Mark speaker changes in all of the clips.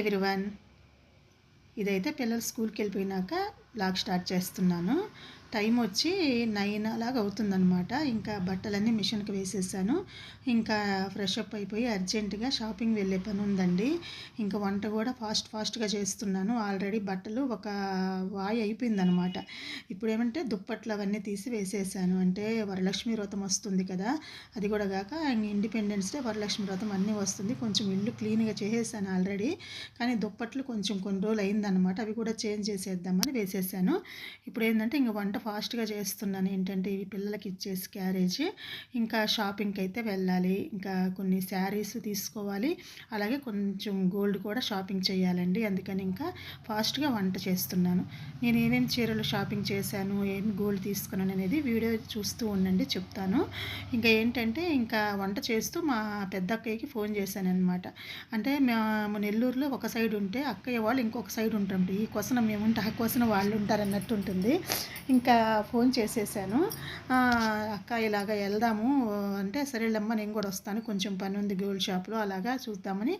Speaker 1: Everyone ఇదైతే పిల్లలు స్కూల్కి వెళ్ళిపోయినాక బ్లాగ్ స్టార్ట్ చేస్తున్నాను. టైం వచ్చి నైన్ అలాగ అవుతుందనమాట ఇంకా బట్టలన్నీ మిషన్కి వేసేసాను. ఇంకా ఫ్రెష్ అప్ అయిపోయి అర్జెంటుగా షాపింగ్ వెళ్ళే పని ఉందండి. ఇంకా వంట కూడా ఫాస్ట్ ఫాస్ట్గా చేస్తున్నాను. ఆల్రెడీ బట్టలు ఒక వాయి అయిపోయిందనమాట ఇప్పుడు ఏమంటే దుప్పట్లు అవన్నీ తీసి వేసేసాను. అంటే వరలక్ష్మి వ్రతం వస్తుంది కదా అది కూడా కాక ఇండిపెండెన్స్ డే వరలక్ష్మి వ్రతం అన్నీ వస్తుంది. కొంచెం ఇల్లు క్లీన్గా చేసేసాను ఆల్రెడీ. కానీ దుప్పట్లు కొంచెం కొన్ని రోజులు అయిందనమాట అవి కూడా చేంజ్ చేసేద్దామని వేసేసాను. ఇప్పుడు ఏంటంటే ఇంకా వంట ఫాస్ట్గా చేస్తున్నాను. ఏంటంటే ఇవి పిల్లలకి ఇచ్చేసి క్యారేజ్. ఇంకా షాపింగ్కి అయితే వెళ్ళాలి. ఇంకా కొన్ని శారీస్ తీసుకోవాలి. అలాగే కొంచెం గోల్డ్ కూడా షాపింగ్ చేయాలండి. అందుకని ఇంకా ఫాస్ట్గా వంట చేస్తున్నాను. నేను ఏమేమి చీరలు షాపింగ్ చేశాను? ఏం గోల్డ్ తీసుకున్నాను? అనేది వీడియో చూస్తూ ఉండండి. చెప్తాను. ఇంకా ఏంటంటే ఇంకా వంట చేస్తూ మా పెద్ద అక్కయ్యకి ఫోన్ చేశాను అనమాట అంటే మేము నెల్లూరులో ఒక సైడ్ ఉంటే అక్కయ్య వాళ్ళు ఇంకొక సైడ్ ఉంటాం ఈ క్వశ్చన్ మేము ఉంటే ఆ క్వశ్చన్ వాళ్ళు ఉంటారు అన్నట్టు ఉంటుంది. ఇంకా ఫోన్ చేసేసాను. అక్క ఇలాగ వెళ్దాము అంటే సరేలమ్మ నేను కూడా వస్తాను కొంచెం పని ఉంది గోల్డ్ షాప్లో అలాగా చూద్దామని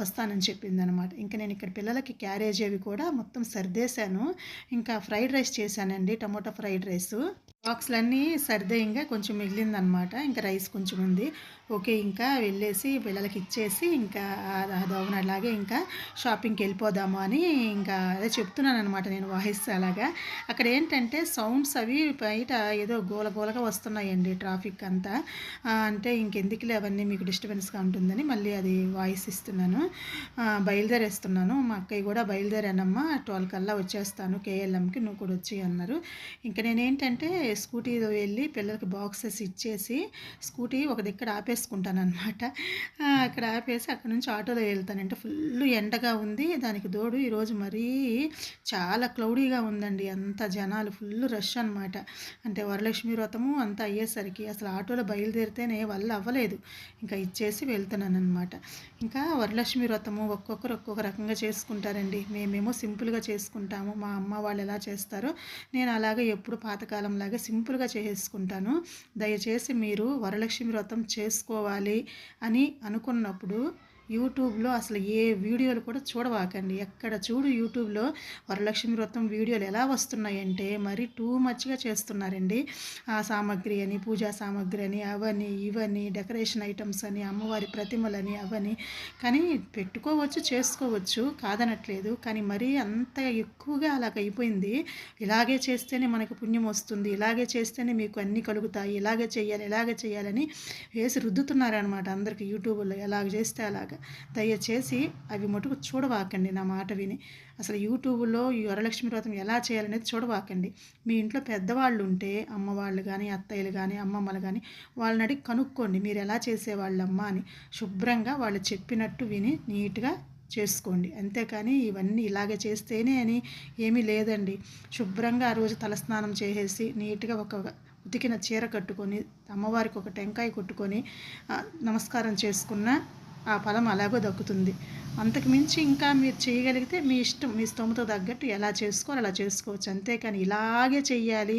Speaker 1: వస్తానని చెప్పింది అనమాట ఇంకా నేను ఇక్కడ పిల్లలకి క్యారేజ్ అవి కూడా మొత్తం సర్దేశాను. ఇంకా ఫ్రైడ్ రైస్ చేశానండి టమోటా ఫ్రైడ్ రైస్. బాక్స్లన్నీ సర్దేయంగా కొంచెం మిగిలిందనమాట. ఇంకా రైస్ కొంచెం ఉంది. ఓకే ఇంకా వెళ్ళేసి పిల్లలకి ఇచ్చేసి ఇంకా అది అలాగే ఇంకా షాపింగ్కి వెళ్ళిపోదాము అని ఇంకా అదే చెప్తున్నాను అనమాట నేను వాయిస్ అలాగా. అక్కడ ఏంటంటే సౌండ్స్ అవి బయట ఏదో గోల గోలగా వస్తున్నాయండి ట్రాఫిక్ అంతా. అంటే ఇంకెందుకులే అవన్నీ మీకు డిస్టర్బెన్స్గా ఉంటుందని మళ్ళీ అది వాయిస్ ఇస్తున్నాను. బయలుదేరేస్తున్నాను. మా అక్కయ్య కూడా బయలుదేరానమ్మా. ట్వెల్వ్ కల్లా వచ్చేస్తాను. కేఎల్ఎంకి నువ్వు కూడా వచ్చి అన్నారు. ఇంకా నేనేంటంటే స్కూటీలో వెళ్ళి పిల్లలకి బాక్సెస్ ఇచ్చేసి స్కూటీ ఒక దగ్గర ఆపేసుకుంటాను అనమాట అక్కడ ఆపేసి అక్కడ నుంచి ఆటోలో వెళ్తానంటే ఫుల్ ఎండగా ఉంది. దానికి తోడు ఈరోజు మరీ చాలా క్లౌడీగా ఉందండి. అంత జనాలు ఫుల్ రష్ అనమాట అంటే వరలక్ష్మి వ్రతము అంతా అయ్యేసరికి అసలు ఆటోలో బయలుదేరితేనే వల్ల అవ్వలేదు. ఇంకా ఇచ్చేసి వెళ్తున్నాను అనమాట ఇంకా వరలక్ష్మి వ్రతము ఒక్కొక్కరు ఒక్కొక్క రకంగా చేసుకుంటారండి. మేమేమో సింపుల్గా చేసుకుంటాము. మా అమ్మ వాళ్ళు ఎలా చేస్తారో నేను అలాగే ఎప్పుడు పాతకాలంలాగా సింపుల్గా చేసుకుంటాను దయచేసి మీరు వరలక్ష్మి వ్రతం చేసుకోవాలి అని అనుకున్నప్పుడు యూట్యూబ్లో అసలు ఏ వీడియోలు కూడా చూడవాకండి. ఎక్కడ చూడు యూట్యూబ్లో వరలక్ష్మి వ్రతం వీడియోలు ఎలా వస్తున్నాయంటే మరి టూ మచ్గా చేస్తున్నారండి. ఆ సామాగ్రి అని పూజా సామాగ్రి అని అవని ఇవని డెకరేషన్ ఐటమ్స్ అని అమ్మవారి ప్రతిమలని అవని. కానీ పెట్టుకోవచ్చు చేసుకోవచ్చు కాదనట్లేదు. కానీ మరీ అంత ఎక్కువగా అలాగ అయిపోయింది. ఇలాగే చేస్తేనే మనకు పుణ్యం వస్తుంది. ఇలాగే చేస్తేనే మీకు అన్నీ కలుగుతాయి. ఇలాగే చేయాలి ఇలాగే చేయాలని వేసి రుద్దుతున్నారనమాట అందరికీ యూట్యూబ్లో. ఎలాగ చేస్తే అలాగ. దయచేసి అవి మటుకు చూడవాకండి నా మాట విని. అసలు యూట్యూబ్లో ఈ వరలక్ష్మి వ్రతం ఎలా చేయాలనేది చూడవాకండి. మీ ఇంట్లో పెద్దవాళ్ళు ఉంటే అమ్మవాళ్ళు కానీ అత్తయ్యలు కానీ అమ్మమ్మలు కానీ వాళ్ళని అడిగి కనుక్కోండి మీరు ఎలా చేసేవాళ్ళమ్మ అని. శుభ్రంగా వాళ్ళు చెప్పినట్టు విని నీట్గా చేసుకోండి. అంతేకాని ఇవన్నీ ఇలాగే చేస్తేనే అని ఏమీ లేదండి. శుభ్రంగా ఆ రోజు తలస్నానం చేసేసి నీట్గా ఒక ఉతికిన చీర కట్టుకొని అమ్మవారికి ఒక టెంకాయ కొట్టుకొని నమస్కారం చేసుకున్న ఆ ఫలం అలాగో దక్కుతుంది. అంతకు మించి ఇంకా మీరు చేయగలిగితే మీ ఇష్టం మీ స్తోమత తగ్గట్టు ఎలా చేసుకోవాలి అలా చేసుకోవచ్చు. అంతేకాని ఇలాగే చెయ్యాలి.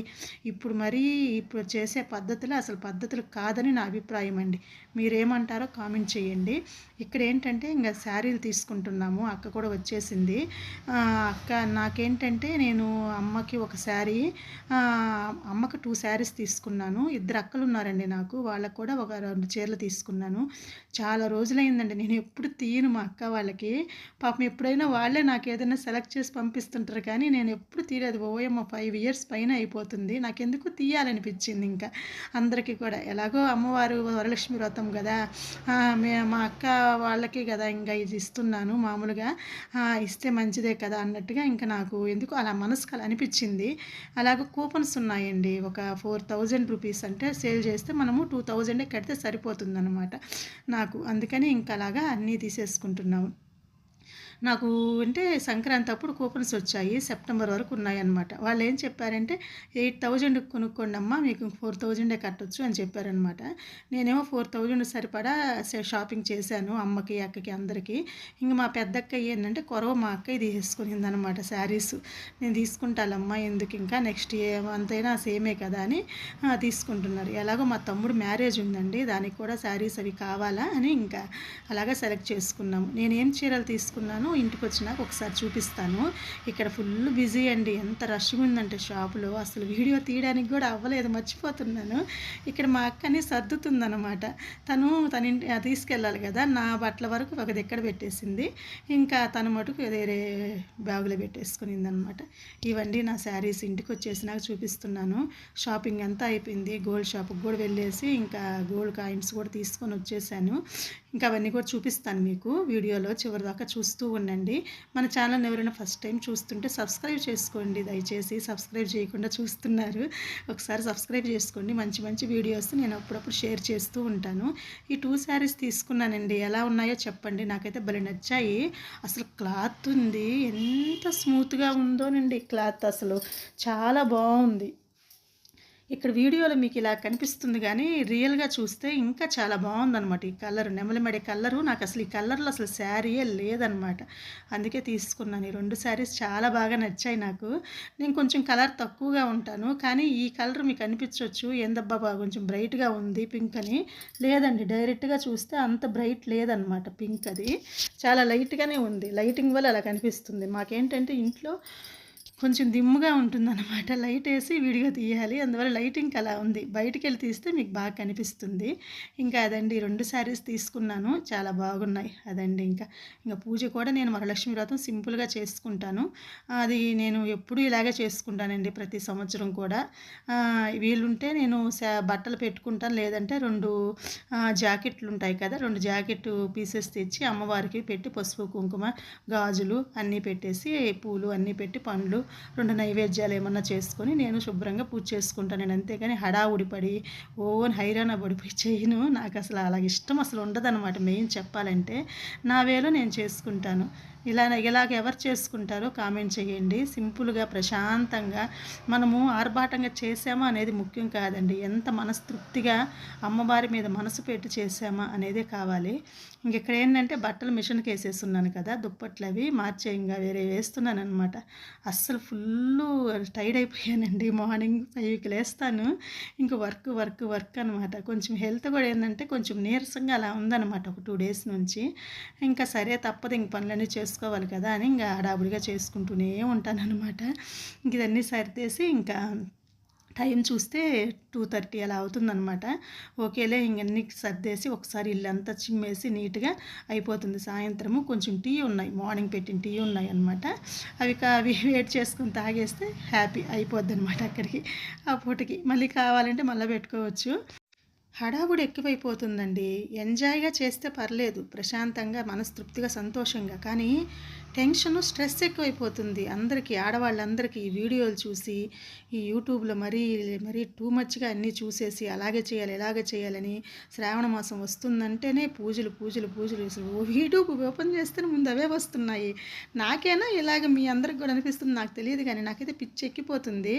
Speaker 1: ఇప్పుడు మరీ ఇప్పుడు చేసే పద్ధతులు అసలు పద్ధతులు కాదని నా అభిప్రాయం అండి. మీరేమంటారో కామెంట్ చేయండి. ఇక్కడ ఏంటంటే ఇంకా శారీలు తీసుకుంటున్నాము. అక్క కూడా వచ్చేసింది. అక్క నాకేంటంటే నేను అమ్మకి ఒక శారీ అమ్మకి టూ శారీస్ తీసుకున్నాను. ఇద్దరు అక్కలు ఉన్నారండి నాకు. వాళ్ళకు కూడా ఒక రెండు చీరలు తీసుకున్నాను. చాలా రోజులైందండి. నేను ఎప్పుడు తీయను మా అక్క వాళ్ళకి. పాపం ఎప్పుడైనా వాళ్ళే నాకు ఏదైనా సెలెక్ట్ చేసి పంపిస్తుంటారు కానీ నేను ఎప్పుడు తీయలేదు. ఓయమ్మ ఫైవ్ ఇయర్స్ పైన అయిపోతుంది. నాకెందుకు తీయాలనిపించింది ఇంకా అందరికీ కూడా. ఎలాగో అమ్మవారు వరలక్ష్మి వ్రతం కదా. మా అక్క వాళ్ళకి కదా ఇంకా ఇది ఇస్తున్నాను మామూలుగా. ఇస్తే మంచిదే కదా అన్నట్టుగా ఇంకా నాకు ఎందుకు అలా మనసుకు అలా అనిపించింది. అలాగే కూపన్స్ ఉన్నాయండి. ఒక ఫోర్ థౌజండ్ రూపీస్ అంటే సేల్ చేస్తే మనము టూ థౌజండే కడితే సరిపోతుందన్నమాట. నాకు అందుకని ఇంకా అలాగా అన్నీ తీసేసుకుంటున్నాము. నాకు అంటే సంక్రాంతి అప్పుడు కూపన్స్ వచ్చాయి సెప్టెంబర్ వరకు ఉన్నాయన్నమాట. వాళ్ళు ఏం చెప్పారంటే ఎయిట్ థౌజండ్ కొనుక్కోండి అమ్మా మీకు ఫోర్ థౌజండే కట్టొచ్చు అని చెప్పారనమాట నేనేమో ఫోర్ థౌజండ్ సరిపడా షాపింగ్ చేశాను అమ్మకి అక్కకి అందరికీ. ఇంక మా పెద్దక్క ఏంటంటే కొరవ మా అక్కయ్య తీసుకునింది అనమాట శారీస్. నేను తీసుకుంటాలమ్మా ఎందుకు ఇంకా నెక్స్ట్ అంతైనా సేమే కదా అని తీసుకుంటున్నారు. ఎలాగో మా తమ్ముడు మ్యారేజ్ ఉందండి దానికి కూడా శారీస్ అవి కావాలా అని ఇంకా అలాగా సెలెక్ట్ చేసుకున్నాము. నేనేం చీరలు తీసుకున్నాను ఇంటికి వచ్చినాక ఒకసారి చూపిస్తాను. ఇక్కడ ఫుల్ బిజీ అండి. ఎంత రష్గా ఉందంటే షాపులో. అసలు వీడియో తీయడానికి కూడా అవ్వలేదు. మర్చిపోతున్నాను. ఇక్కడ మా అక్కని సర్దుతుందనమాట తను తన ఇంటి తీసుకెళ్ళాలి కదా. నా బట్టల వరకు ఒక దగ్గర పెట్టేసింది. ఇంకా తన మటుకు వేరే బ్యాగులో పెట్టేసుకునింది అనమాట ఇవన్నీ నా శారీస్. ఇంటికి వచ్చేసినాక చూపిస్తున్నాను. షాపింగ్ అంతా అయిపోయింది. గోల్డ్ షాప్కి కూడా వెళ్ళేసి ఇంకా గోల్డ్ కాయిన్స్ కూడా తీసుకొని వచ్చేసాను. ఇంకా అవన్నీ కూడా చూపిస్తాను మీకు వీడియోలో చివరి దాకా చూస్తూ ఉండండి. మన ఛానల్ ఎవరైనా ఫస్ట్ టైం చూస్తుంటే సబ్స్క్రైబ్ చేసుకోండి. దయచేసి సబ్స్క్రైబ్ చేయకుండా చూస్తున్నారు. ఒకసారి సబ్స్క్రైబ్ చేసుకోండి. మంచి మంచి వీడియోస్ నేను అప్పుడప్పుడు షేర్ చేస్తూ ఉంటాను. ఈ టూ శారీస్ తీసుకున్నానండి. ఎలా ఉన్నాయో చెప్పండి. నాకైతే భలే నచ్చాయి. అసలు క్లాత్ ఉంది. ఎంత స్మూత్గా ఉందోనండి క్లాత్ అసలు. చాలా బాగుంది. ఇక్కడ వీడియోలో మీకు ఇలా కనిపిస్తుంది కానీ రియల్గా చూస్తే ఇంకా చాలా బాగుందనమాట ఈ కలర్. నెమలిమడే కలరు. నాకు అసలు ఈ కలర్లో అసలు శారీయే లేదనమాట అందుకే తీసుకున్నాను. ఈ రెండు శారీస్ చాలా బాగా నచ్చాయి నాకు. నేను కొంచెం కలర్ తక్కువగా ఉంటాను. కానీ ఈ కలర్ మీకు అనిపించవచ్చు ఏందబ్బా కొంచెం బ్రైట్గా ఉంది పింక్ అని. లేదండి డైరెక్ట్గా చూస్తే అంత బ్రైట్ లేదనమాట పింక్ అది. చాలా లైట్గానే ఉంది. లైటింగ్ వల్ల అలా కనిపిస్తుంది. మాకేంటంటే ఇంట్లో కొంచెం దిమ్ముగా ఉంటుందన్నమాట. లైట్ వేసి వీడియో తీయాలి. అందువల్ల లైటింగ్ అలా ఉంది. బయటికి వెళ్ళి తీస్తే మీకు బాగా కనిపిస్తుంది. ఇంకా అదండి రెండు శారీస్ తీసుకున్నాను. చాలా బాగున్నాయి. అదండి ఇంకా. ఇంకా పూజ కూడా నేను వరలక్ష్మి వ్రతం సింపుల్గా చేసుకుంటాను. అది నేను ఎప్పుడు ఇలాగే చేసుకుంటానండి ప్రతి సంవత్సరం కూడా. వీలుంటే నేను బట్టలు పెట్టుకుంటాను. లేదంటే రెండు జాకెట్లు ఉంటాయి కదా రెండు జాకెట్ పీసెస్ తెచ్చి అమ్మవారికి పెట్టి పసుపు కుంకుమ గాజులు అన్నీ పెట్టేసి పూలు అన్నీ పెట్టి పండ్లు రెండు నైవేద్యాలు ఏమన్నా చేసుకొని నేను శుభ్రంగా పూజ చేసుకుంటాను నేను అంతేగాని హడావుడి పడి ఓన్ హైరాణ పడిపోయి చేయను. నాకు అసలు అలాగ ఇష్టం అసలు ఉండదన్నమాట. మెయిన్ చెప్పాలంటే నా వేలో నేను చేసుకుంటాను. ఇలా ఇలాగ ఎవరు చేసుకుంటారో కామెంట్ చేయండి. సింపుల్గా ప్రశాంతంగా మనము ఆర్భాటంగా చేసామా అనేది ముఖ్యం కాదండి. ఎంత మనస్తృప్తిగా అమ్మవారి మీద మనసు పెట్టి చేసామా అనేదే కావాలి. ఇంకెక్కడ ఏంటంటే బట్టలు మిషన్కి వేసేస్తున్నాను కదా దుప్పట్లు అవి మార్చే ఇంకా వేరే వేస్తున్నాను అనమాట అస్సలు ఫుల్ టైర్డ్ అయిపోయానండి మార్నింగ్ ఫైవ్కి లేస్తాను. ఇంకా వర్క్ వర్క్ వర్క్ అనమాట కొంచెం హెల్త్ కూడా ఏంటంటే కొంచెం నీరసంగా అలా ఉందన్నమాట ఒక టూ డేస్ నుంచి. ఇంకా సరే తప్పదు ఇంక పనులన్నీ చేసుకోవాలి కదా అని ఇంకా హడాబుడిగా చేసుకుంటూనే ఉంటాను అనమాట ఇంక ఇదన్నీ సరిదేసి ఇంకా టైం చూస్తే టూ థర్టీ అలా అవుతుందనమాట ఓకేలే ఇంకన్నీ సర్దేసి ఒకసారి ఇల్లంతా చిమ్మేసి నీట్గా అయిపోతుంది. సాయంత్రము కొంచెం టీ ఉన్నాయి మార్నింగ్ పెట్టిన టీ ఉన్నాయి అనమాట అవి అవి వెయిట్ చేసుకుని తాగేస్తే హ్యాపీ అయిపోద్ది అనమాట అక్కడికి. ఆ పూటకి మళ్ళీ కావాలంటే మళ్ళీ పెట్టుకోవచ్చు. హడావుడి ఎక్కువైపోతుందండి. ఎంజాయ్గా చేస్తే పర్లేదు ప్రశాంతంగా మనస్తృప్తిగా సంతోషంగా. కానీ టెన్షన్ స్ట్రెస్ ఎక్కువైపోతుంది. అందరికీ ఆడవాళ్ళందరికీ ఈ వీడియోలు చూసి ఈ యూట్యూబ్లో మరీ మరీ టూ మచ్గా అన్నీ చూసేసి అలాగే చేయాలి ఎలాగే చేయాలని శ్రావణ మాసం వస్తుందంటేనే పూజలు పూజలు పూజలు యూట్యూబ్ ఓపెన్ చేస్తేనే ముందు అవే వస్తున్నాయి. నాకేనా ఇలాగ మీ అందరికి కూడా అనిపిస్తుంది. నాకు తెలియదు కానీ నాకైతే పిచ్చి ఎక్కిపోతుంది.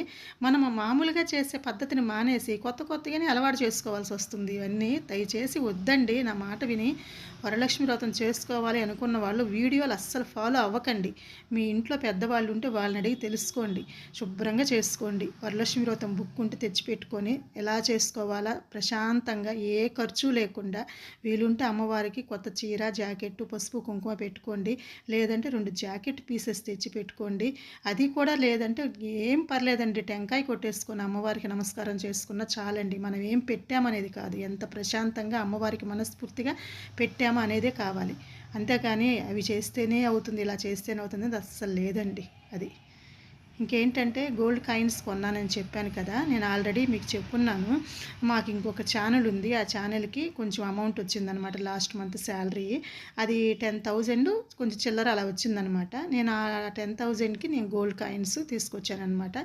Speaker 1: మనం మామూలుగా చేసే పద్ధతిని మానేసి కొత్త కొత్తగానే అలవాటు చేసుకోవాల్సి వస్తుంది. ఇవన్నీ దయచేసి వద్దండి. నా మాట విని వరలక్ష్మి వ్రతం చేసుకోవాలి అనుకున్న వాళ్ళు వీడియోలు అస్సలు ఫాలో అవ్వకండి. మీ ఇంట్లో పెద్దవాళ్ళు ఉంటే వాళ్ళని అడిగి తెలుసుకోండి. శుభ్రంగా చేసుకోండి. వరలక్ష్మి వ్రతం బుక్ ఉంటే తెచ్చిపెట్టుకొని ఎలా చేసుకోవాలా? ప్రశాంతంగా ఏ ఖర్చు లేకుండా వీలుంటే అమ్మవారికి కొత్త చీర జాకెట్ పసుపు కుంకుమ పెట్టుకోండి. లేదంటే రెండు జాకెట్ పీసెస్ తెచ్చి పెట్టుకోండి అది కూడా లేదంటే ఏం పర్లేదండి. టెంకాయ కొట్టేసుకొని అమ్మవారికి నమస్కారం చేసుకున్న చాలండి. మనం ఏం పెట్టామనేది కాదు. ఎంత ప్రశాంతంగా అమ్మవారికి మనస్ఫూర్తిగా పెట్టామా అనేదే కావాలి. అంతేకాని అవి చేస్తేనే అవుతుంది ఇలా చేస్తేనే అవుతుంది అది అస్సలు లేదండి అది. ఇంకేంటంటే గోల్డ్ కాయిన్స్ కొన్నానని చెప్పాను కదా నేను ఆల్రెడీ మీకు చెప్పున్నాను. మాకు ఇంకొక ఛానల్ ఉంది ఆ ఛానల్కి కొంచెం అమౌంట్ వచ్చిందనమాట లాస్ట్ మంత్ శాలరీ అది టెన్ థౌజండ్ కొంచెం చిల్లర అలా వచ్చిందనమాట. నేను ఆ టెన్ థౌజండ్కి నేను గోల్డ్ కాయిన్స్ తీసుకొచ్చానమాట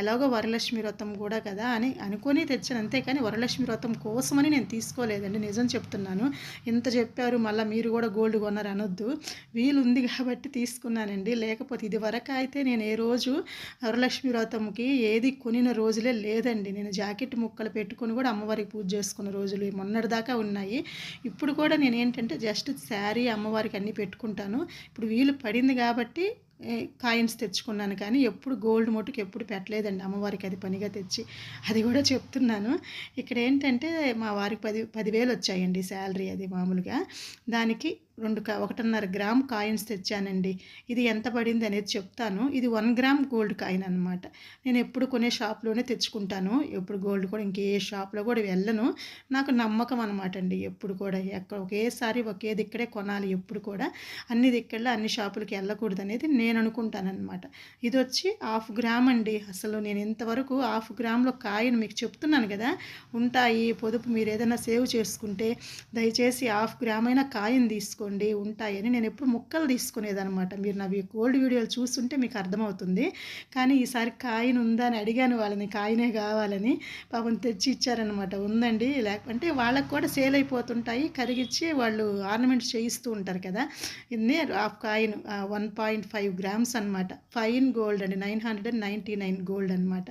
Speaker 1: ఎలాగో వరలక్ష్మి వ్రతం కూడా కదా అని అనుకొని తెచ్చాను అంతేకాని వరలక్ష్మి వ్రతం కోసమని నేను తీసుకోలేదండి నిజం చెప్తున్నాను. ఇంత చెప్పారు మళ్ళీ మీరు కూడా గోల్డ్ కొన్నారు అనొద్దు వీలుంది కాబట్టి తీసుకున్నానండి. లేకపోతే ఇది వరకు అయితే నేను ఏ రోజు వరలక్ష్మి వ్రతంకి ఏది కొనిన రోజులే లేదండి. నేను జాకెట్ ముక్కలు పెట్టుకొని కూడా అమ్మవారికి పూజ చేసుకున్న రోజులు మొన్నటిదాకా ఉన్నాయి. ఇప్పుడు కూడా నేను ఏంటంటే జస్ట్ శారీ అమ్మవారికి అన్నీ పెట్టుకుంటాను. ఇప్పుడు వీలు పడింది కాబట్టి కాయిన్స్ తెచ్చుకున్నాను కానీ ఎప్పుడు గోల్డ్ మొట్టుకు ఎప్పుడు పెట్టలేదండి. అమ్మవారికి అది పనిగా తెచ్చి అది కూడా చెప్తున్నాను. ఇక్కడ ఏంటంటే మా వారికి పది పదివేలు వచ్చాయండి శాలరీ అది మామూలుగా. దానికి రెండు కా ఒకటిన్నర గ్రామ్ కాయిన్స్ తెచ్చానండి. ఇది ఎంత పడింది అనేది చెప్తాను. ఇది వన్ గ్రామ్ గోల్డ్ కాయిన్ అనమాట నేను ఎప్పుడు కొనే షాప్లోనే తెచ్చుకుంటాను. ఎప్పుడు గోల్డ్ కూడా ఇంకే షాప్లో కూడా వెళ్ళను. నాకు నమ్మకం అనమాట అండి ఎప్పుడు కూడా. ఎక్కడ ఒకేసారి ఒకే దిక్కడే కొనాలి ఎప్పుడు కూడా. అన్ని దిక్కల్లో అన్ని షాపులకి వెళ్ళకూడదు అనేది నేను నేను అనుకుంటానమాట ఇది వచ్చి హాఫ్ గ్రామ్ అండి. అసలు నేను ఇంతవరకు హాఫ్ గ్రామ్లో కాయను మీకు చెప్తున్నాను కదా. ఉంటాయి పొదుపు మీరు ఏదైనా సేవ్ చేసుకుంటే దయచేసి హాఫ్ గ్రామ్ అయినా కాయిన్ తీసుకోండి. ఉంటాయని నేను ఎప్పుడు ముక్కలు తీసుకునేదనమాట మీరు నా ఓల్డ్ వీడియోలు చూస్తుంటే మీకు అర్థమవుతుంది. కానీ ఈసారి కాయిన్ ఉందా అని అడిగాను వాళ్ళని. కాయినే కావాలని పాపం తెచ్చి ఇచ్చారనమాట ఉందండి. లేకపోతే వాళ్ళకు కూడా సేల్ అయిపోతుంటాయి. కరిగిచ్చి వాళ్ళు ఆర్నమెంట్స్ చేయిస్తూ ఉంటారు కదా. ఇది half coin one point five grams అనమాట ఫైన్ గోల్డ్ అండి. Nine hundred and ninety nine gold అనమాట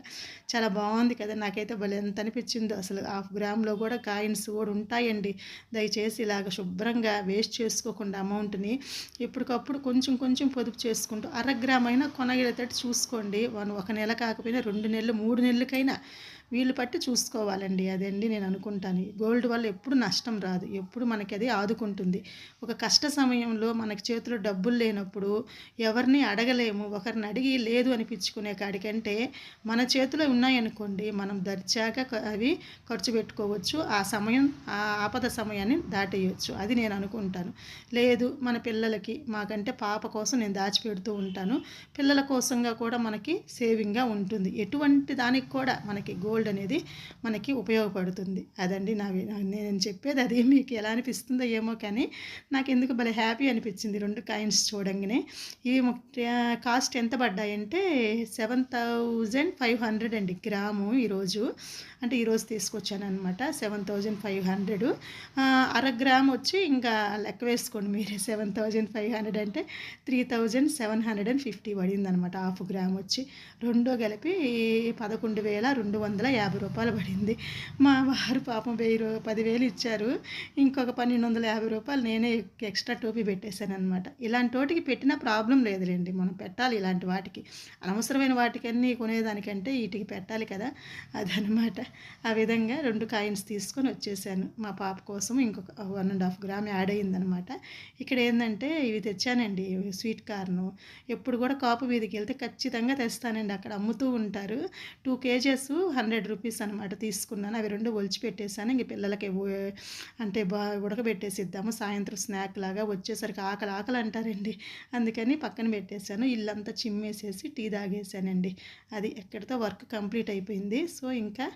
Speaker 1: చాలా బాగుంది కదా. నాకైతే భలే ఎంత అనిపించిందో అసలు హాఫ్ గ్రామ్లో కూడా కాయిన్స్ కూడా ఉంటాయండి. దయచేసి ఇలాగ శుభ్రంగా వేస్ట్ చేసుకోకుండా అమౌంట్ని ఎప్పటికప్పుడు కొంచెం కొంచెం పొదుపు చేసుకుంటూ అర గ్రామ్ అయినా కొనగలిగేటట్టు చూసుకోండి. వన్ ఒక నెల కాకపోయినా రెండు నెలలు మూడు నెలలకైనా. వీళ్ళు పట్టి చూసుకోవాలండి అదండి నేను అనుకుంటాను. గోల్డ్ వల్ల ఎప్పుడు నష్టం రాదు ఎప్పుడు మనకి అది ఆదుకుంటుంది. ఒక కష్ట సమయంలో మనకి చేతిలో డబ్బులు లేనప్పుడు ఎవరిని అడగలేము ఒకరిని అడిగి లేదు అనిపించుకునే కాడికంటే మన చేతిలో ఉన్నాయనుకోండి మనం దర్చాక అవి ఖర్చు పెట్టుకోవచ్చు ఆ సమయం ఆ ఆపద సమయాన్ని దాటేయచ్చు. అది నేను అనుకుంటాను. లేదు మన పిల్లలకి మాకంటే పాప కోసం నేను దాచిపెడుతూ ఉంటాను. పిల్లల కోసంగా కూడా మనకి సేవింగ్గా ఉంటుంది. ఎటువంటి దానికి కూడా మనకి గోల్డ్ గోల్డ్ అనేది మనకి ఉపయోగపడుతుంది. అదండి నా నేను చెప్పేది అది. మీకు ఎలా అనిపిస్తుందో ఏమో కానీ నాకు ఎందుకు భలే హ్యాపీ అనిపించింది రెండు కాయిన్స్ చూడంగానే. ఇవి కాస్ట్ ఎంత పడ్డాయంటే సెవెన్ థౌజండ్ ఫైవ్ హండ్రెడ్ అండి గ్రాము ఈరోజు. అంటే ఈరోజు తీసుకొచ్చాను అనమాట సెవెన్ థౌజండ్ ఫైవ్ హండ్రెడ్. అర గ్రామ్ వచ్చి ఇంకా లెక్క వేసుకోండి మీరే. సెవెన్ థౌజండ్ ఫైవ్ హండ్రెడ్ అంటే three thousand seven hundred and fifty పడింది అనమాట హాఫ్ గ్రామ్ వచ్చి రెండో కలిపి పదకొండు వేల రెండు వందల యాభై రూపాయలు పడింది. మా వారు పాపం వెయ్యి పదివేలు ఇచ్చారు. ఇంకొక పన్నెండు వందల యాభై రూపాయలు నేనే ఎక్స్ట్రా టోపీ పెట్టేశాను అనమాట ఇలాంటి వాటికి పెట్టిన ప్రాబ్లం లేదులేండి. మనం పెట్టాలి ఇలాంటి వాటికి. అనవసరమైన వాటికన్నీ కొనేదానికంటే వీటికి పెట్టాలి కదా అదనమాట ఆ విధంగా రెండు కాయిన్స్ తీసుకొని వచ్చేసాను. మా పాప కోసం ఇంకొక one and half gram add అయ్యిందనమాట ఇక్కడ ఏంటంటే ఇవి తెచ్చానండి స్వీట్ కార్ను. ఎప్పుడు కూడా కాపు వీధికి వెళ్తే ఖచ్చితంగా తెస్తానండి. అక్కడ అమ్ముతూ ఉంటారు. టూ కేజెస్ హండ్రెడ్ రూపీస్ అనమాట తీసుకున్నాను. అవి రెండు ఒలిచి పెట్టేశాను. ఇంక పిల్లలకి అంటే బా ఉడకబెట్టేసి ఇద్దాము సాయంత్రం స్నాక్ లాగా వచ్చేసరికి ఆకలి ఆకలి అంటారండి. అందుకని పక్కన పెట్టేశాను. ఇల్లంతా చిమ్మేసేసి టీ తాగేసానండి అది ఎక్కడితో వర్క్ కంప్లీట్ అయిపోయింది. సో ఇంకా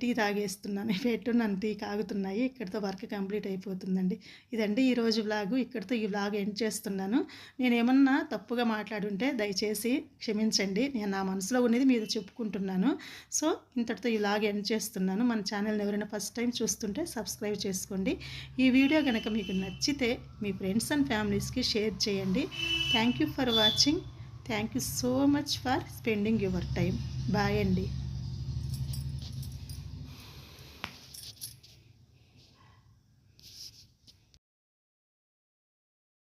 Speaker 1: టీ తాగేస్తున్నాను. పెట్టున్నాను టీ కాగుతున్నాయి. ఇక్కడితో వర్క్ కంప్లీట్ అయిపోతుందండి. ఇదండి ఈరోజు వ్లాగు. ఇక్కడితో ఈ వ్లాగ్ ఎండ్ చేస్తున్నాను. నేను ఏమన్నా తప్పుగా మాట్లాడుంటే దయచేసి క్షమించండి. నేను నా మనసులో ఉన్నది మీద చెప్పుకుంటున్నాను. సో ఇంతటితో ఈ వ్లాగ్ ఎండ్ చేస్తున్నాను. మన ఛానల్ని ఎవరైనా ఫస్ట్ టైం చూస్తుంటే సబ్స్క్రైబ్ చేసుకోండి. ఈ వీడియో కనుక మీకు నచ్చితే మీ ఫ్రెండ్స్ అండ్ ఫ్యామిలీస్కి షేర్ చేయండి. Thank you for watching. Thank you so much for spending your time bye అండి.